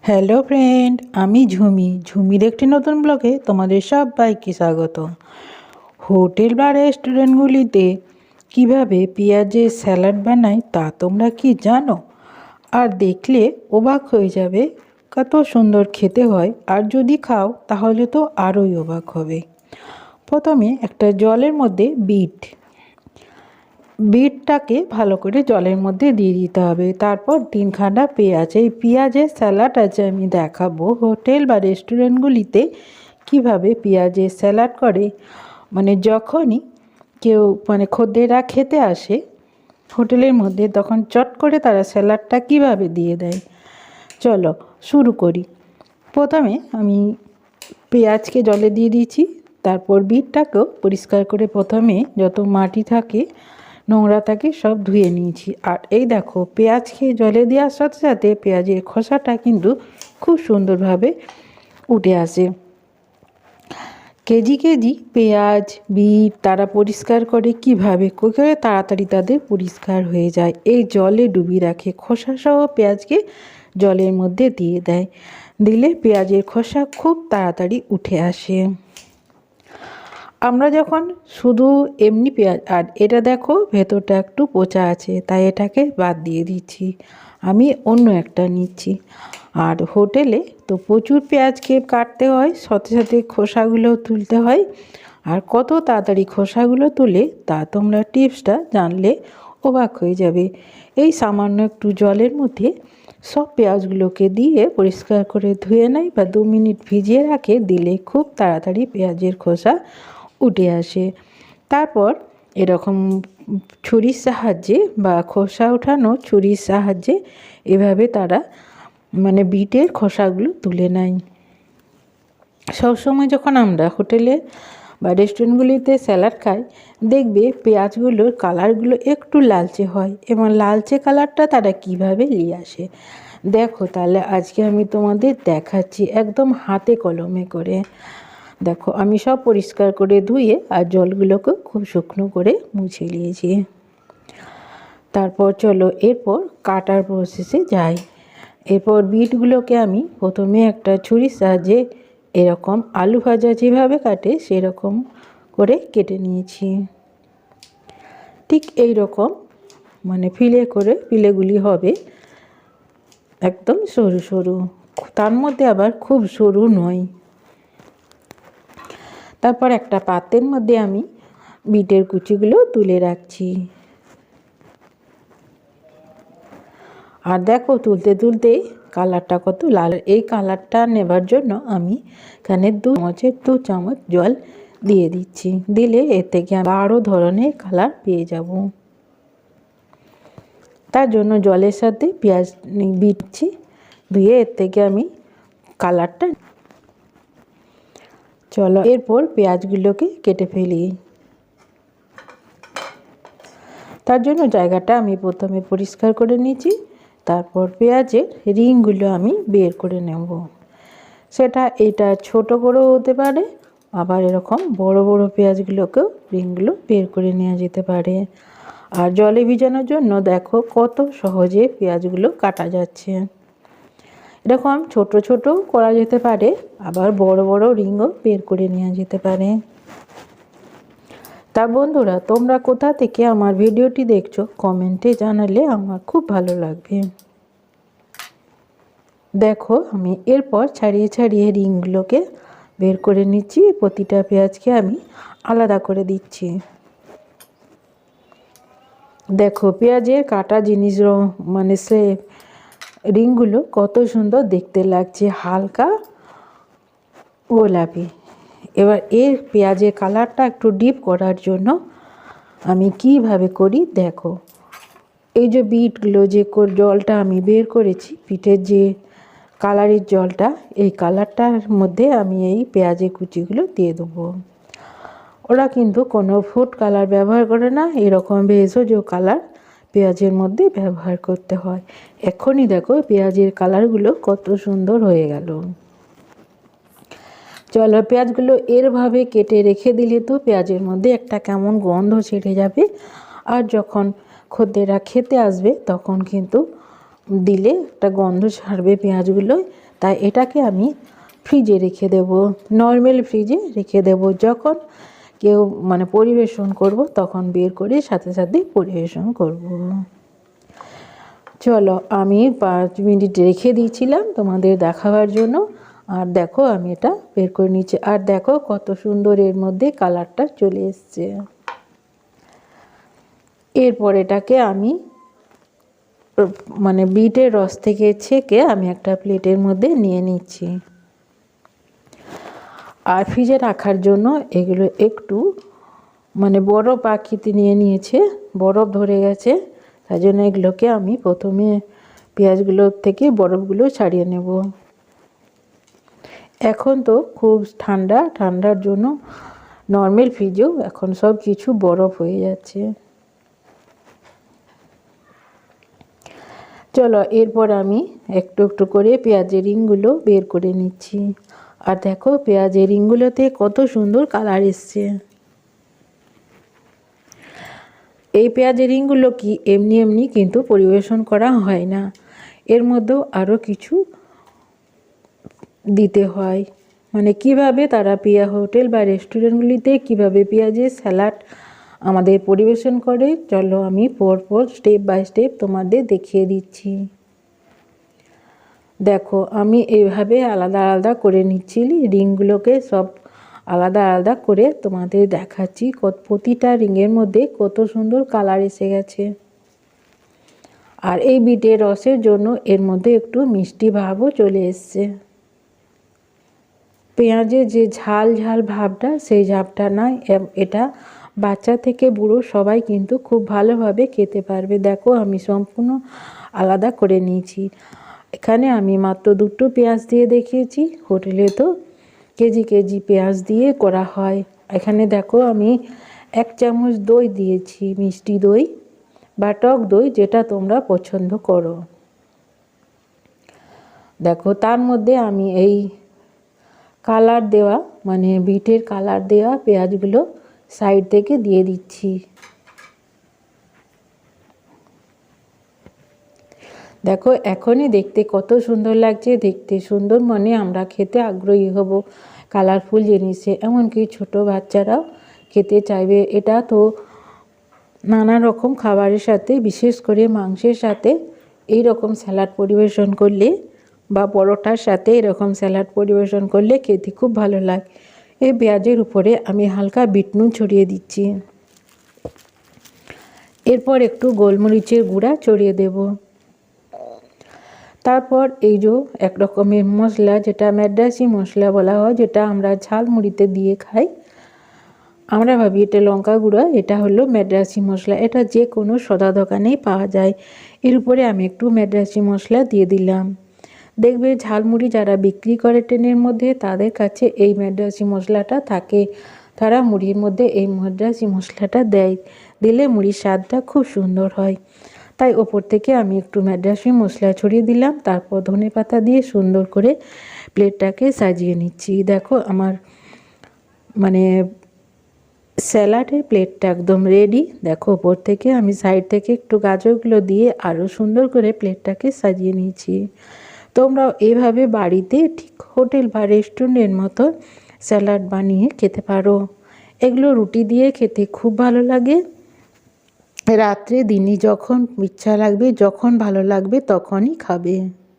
Hello friend আমি ঝুমি। ঝুমির একটি নতুন ব্লগে তোমাদের সব সবাইকে স্বাগত। হোটেল বা রেস্টুরেন্টগুলিতে কীভাবে পেঁয়াজের স্যালাড বানায় তা তোমরা কি জানো? আর দেখলে অবাক হয়ে যাবে কত সুন্দর খেতে হয়। আর যদি খাও, তাহলে তো আরোই অবাক হবে। প্রথমে একটা জলের মধ্যে বিট বিটটাকে ভালো করে জলের মধ্যে দিয়ে দিতে হবে। তারপর তিনখানা পেঁয়াজ। এই পেঁয়াজের স্যালাড আছে আমি দেখাবো হোটেল বা রেস্টুরেন্টগুলিতে কীভাবে পেঁয়াজের স্যালাড করে। মানে যখনই কেউ মানে খদ্দেরা খেতে আসে হোটেলের মধ্যে, তখন চট করে তারা স্যালাডটা কীভাবে দিয়ে দেয়? চলো শুরু করি। প্রথমে আমি পেঁয়াজকে জলে দিয়ে দিয়েছি। তারপর বিটটাকেও পরিষ্কার করে প্রথমে যত মাটি থাকে নোংরা থাকে সব ধুয়ে নিয়েছি। আর এই দেখো পেঁয়াজকে জলে দেওয়ার সাথে সাথে পেঁয়াজের খোসাটা কিন্তু খুব সুন্দরভাবে উঠে আসে। কেজি কেজি পেঁয়াজ, বিট তারা পরিষ্কার করে কীভাবে করে তাড়াতাড়ি তাদের পরিষ্কার হয়ে যায়। এই জলে ডুবিয়ে রাখে, খোসাসহ পেঁয়াজকে জলের মধ্যে দিয়ে দেয়। দিলে পেঁয়াজের খোসা খুব তাড়াতাড়ি উঠে আসে। আমরা যখন শুধু এমনি পেঁয়াজ, আর এটা দেখো ভেতরটা একটু পচা আছে, তাই এটাকে বাদ দিয়ে দিচ্ছি। আমি অন্য একটা নিচ্ছি। আর হোটেলে তো প্রচুর পেঁয়াজকে কাটতে হয়, সাথে সাথে খোসাগুলোও তুলতে হয়। আর কত তাড়াতাড়ি খোসাগুলো তুলে, তা তোমরা টিপসটা জানলে অবাক হয়ে যাবে। এই সামান্য একটু জলের মধ্যে সব পেঁয়াজগুলোকে দিয়ে পরিষ্কার করে ধুয়ে নেয় বা দু মিনিট ভিজিয়ে রাখে, দিলে খুব তাড়াতাড়ি পেঁয়াজের খোসা উঠে আসে। তারপর এরকম ছুরির সাহায্যে বা খোসা ওঠানো ছুরির সাহায্যে এভাবে তারা মানে বিটের খোসাগুলো তুলে নেয়। সবসময় যখন আমরা হোটেলে বা রেস্টুরেন্টগুলিতে স্যালাড খাই, দেখবে পেঁয়াজগুলোর কালারগুলো একটু লালচে হয় এবং লালচে কালারটা তারা কীভাবে নিয়ে আসে। দেখো তাহলে আজকে আমি তোমাদের দেখাচ্ছি একদম হাতে কলমে করে। দেখো, আমি সব পরিষ্কার করে ধুয়ে আর জলগুলোকে খুব শুকনো করে মুছে নিয়েছি। তারপর চলো, এরপর কাটার প্রসেসে যাই। এরপর বিটগুলোকে আমি প্রথমে একটা ছুরির সাহায্যে এরকম আলু ভাজা যেভাবে কাটে সেরকম করে কেটে নিয়েছি। ঠিক এই রকম মানে ফিলে করে ফিলেগুলি হবে একদম সরু সরু। তার মধ্যে আবার খুব সরু নয়। তারপর একটা পাতের মধ্যে আমি বিটের কুচিগুলো তুলে রাখছি। আর দেখো, তুলতে তুলতে কালারটা কত লাল। এই কালারটা নেবার জন্য আমি এখানে দু চামচের, দু চামচ জল দিয়ে দিচ্ছি। দিলে এর থেকে আরও ধরনের কালার পেয়ে যাব। তার জন্য জলের সাথে পেঁয়াজ বিটছি ধুয়ে এর থেকে আমি কালারটা চলো এরপর পেঁয়াজগুলোকে কেটে ফেলি। তার জন্য জায়গাটা আমি প্রথমে পরিষ্কার করে নিয়েছি। তারপর পেঁয়াজের রিংগুলো আমি বের করে নেব। সেটা এটা ছোট করেও হতে পারে, আবার এরকম বড় বড় পেঁয়াজগুলোকেও রিংগুলো বের করে নেওয়া যেতে পারে। আর জলে ভিজানোর জন্য দেখো কত সহজে পেঁয়াজগুলো কাটা যাচ্ছে। এরকম ছোট ছোট করা যেতে পারে, আবার বড় বড় রিংও বের করে নেওয়া যেতে পারে। তা বন্ধুরা, তোমরা কোথা থেকে আমার ভিডিওটি দেখছ কমেন্টে জানালে আমার খুব ভালো লাগবে। দেখো, আমি এরপর ছাড়িয়ে ছাড়িয়ে রিংগুলোকে বের করে নিচ্ছি, প্রতিটা পেঁয়াজকে আমি আলাদা করে দিচ্ছি। দেখো পেঁয়াজের কাটা জিনিস মানে সে রিংগুলো কত সুন্দর দেখতে লাগছে, হালকা গোলাপি। এবার এর পেঁয়াজের কালারটা একটু ডিপ করার জন্য আমি কীভাবে করি, দেখো। এই যে বিটগুলো যে জলটা আমি বের করেছি, পিঠের যে কালারের জলটা, এই কালারটার মধ্যে আমি এই পেঁয়াজের কুচিগুলো দিয়ে দেবো। ওরা কিন্তু কোনো ফুড কালার ব্যবহার করে না, এরকম ভেষজ কালার পেঁয়াজের মধ্যে ব্যবহার করতে হয়। এখনই দেখো পেঁয়াজের কালারগুলো কত সুন্দর হয়ে গেল। চলো পেঁয়াজগুলো এরভাবে কেটে রেখে দিলে তো পেঁয়াজের মধ্যে একটা কেমন গন্ধ ছেড়ে যাবে। আর যখন খদ্দেরা খেতে আসবে তখন কিন্তু দিলে একটা গন্ধ ছাড়বে পেঁয়াজগুলো। তাই এটাকে আমি ফ্রিজে রেখে দেব। নর্মাল ফ্রিজে রেখে দেব। যখন কেউ মানে পরিবেশন করব, তখন বের করে সাথে সাথে পরিবেশন করব। চলো, আমি পাঁচ মিনিট রেখে দিয়েছিলাম তোমাদের দেখাবার জন্য। আর দেখো, আমি এটা বের করে নিচ্ছি। আর দেখো, কত সুন্দর এর মধ্যে কালারটা চলে এসছে। এরপর এটাকে আমি মানে বিটের রস থেকে ছেঁকে আমি একটা প্লেটের মধ্যে নিয়ে নিচ্ছি। আর ফ্রিজে রাখার জন্য এগুলো একটু মানে বরফ আকৃতি নিয়ে নিয়েছে, বরফ ধরে গেছে তাই জন্য এগুলোকে আমি প্রথমে পেঁয়াজগুলোর থেকে বরফগুলো ছাড়িয়ে নেব। এখন তো খুব ঠান্ডা, ঠান্ডার জন্য নর্মাল ফ্রিজেও এখন সব কিছু বরফ হয়ে যাচ্ছে। চলো, এরপর আমি একটু একটু করে পেঁয়াজের রিংগুলো বের করে নিচ্ছি। আর দেখো পেঁয়াজের রিংগুলোতে কত সুন্দর কালার এসছে। এই পেঁয়াজের রিংগুলো কি এমনি এমনি কিন্তু পরিবেশন করা হয় না। এর মধ্যেও আরও কিছু দিতে হয়। মানে কীভাবে তারা পিয়া হোটেল বা রেস্টুরেন্টগুলিতে কীভাবে পেঁয়াজের স্যালাড আমাদের পরিবেশন করে, চলো আমি পরপর স্টেপ বাই স্টেপ তোমাদের দেখিয়ে দিচ্ছি। দেখো, আমি এইভাবে আলাদা আলাদা করে নিচ্ছি রিংগুলোকে সব আলাদা আলাদা করে তোমাদের দেখাচ্ছি, কত প্রতিটা রিংয়ের মধ্যে কত সুন্দর কালার এসে গেছে। আর এই বিটের রসের জন্য এর মধ্যে একটু মিষ্টি ভাবও চলে এসছে। পেঁয়াজের যে ঝাল ঝাল ভাবটা, সেই ঝাপটা নয় এটা বাচ্চা থেকে বুড়ো সবাই কিন্তু খুব ভালোভাবে খেতে পারবে। দেখো, আমি সম্পূর্ণ আলাদা করে নিয়েছি। এখানে আমি মাত্র দুটো পেঁয়াজ দিয়ে দেখিয়েছি। হোটেলে তো কেজি কেজি পেঁয়াজ দিয়ে করা হয়। এখানে দেখো আমি এক চামচ দই দিয়েছি, মিষ্টি দই বা টক দই, যেটা তোমরা পছন্দ করো। দেখো, তার মধ্যে আমি এই কালার দেওয়া মানে বিটের কালার দেওয়া পেঁয়াজগুলো সাইড থেকে দিয়ে দিচ্ছি। দেখো, এখনই দেখতে কত সুন্দর লাগছে। দেখতে সুন্দর মনে আমরা খেতে আগ্রহী হব। কালারফুল জিনিসে, এমনকি ছোট বাচ্চারাও খেতে চাইবে। এটা তো নানা রকম খাবারের সাথে, বিশেষ করে মাংসের সাথে এই রকম স্যালাড পরিবেশন করলে বা পরোটার সাথে এরকম স্যালাড পরিবেশন করলে খেতে খুব ভালো লাগে। এই পেঁয়াজের উপরে আমি হালকা বিটনুন ছড়িয়ে দিচ্ছি। এরপর একটু গোলমরিচের গুঁড়া ছড়িয়ে দেব। তারপর এই যে এক রকমের মশলা, যেটা ম্যাড্রাসি মশলা বলা হয়, যেটা আমরা ঝাল মুড়িতে দিয়ে খাই, আমরা ভাবি এটা লঙ্কা গুঁড়া, এটা হলো ম্যাড্রাসি মশলা। এটা যে কোনো সদা দোকানেই পাওয়া যায়। এর উপরে আমি একটু ম্যাড্রাসি মশলা দিয়ে দিলাম। দেখবে ঝালমুড়ি যারা বিক্রি করে ট্রেনের মধ্যে, তাদের কাছে এই ম্যাড্রাসি মশলাটা থাকে। তারা মুড়ির মধ্যে এই ম্যাড্রাসি মশলাটা দেয়। দিলে মুড়ির স্বাদটা খুব সুন্দর হয়। তাই ওপর থেকে আমি একটু ম্যাড্রাসি মশলা ছড়িয়ে দিলাম, তারপর ধনে পাতা দিয়ে সুন্দর করে প্লেটটাকে সাজিয়ে নিচ্ছি। দেখো আমার মানে স্যালাডের প্লেটটা একদম রেডি দেখো ওপর থেকে আমি সাইড থেকে একটু গাজরগুলো দিয়ে আরও সুন্দর করে প্লেটটাকে সাজিয়ে নিয়েছি তোমরাও এভাবে বাড়িতে ঠিক হোটেল বা রেস্টুরেন্টের মতো স্যালাড বানিয়ে খেতে পারো। এগুলো রুটি দিয়ে খেতে খুব ভালো লাগে। রাত্রে দিনে যখন ইচ্ছা লাগবে যখন ভালো লাগবে তখনই খাবে।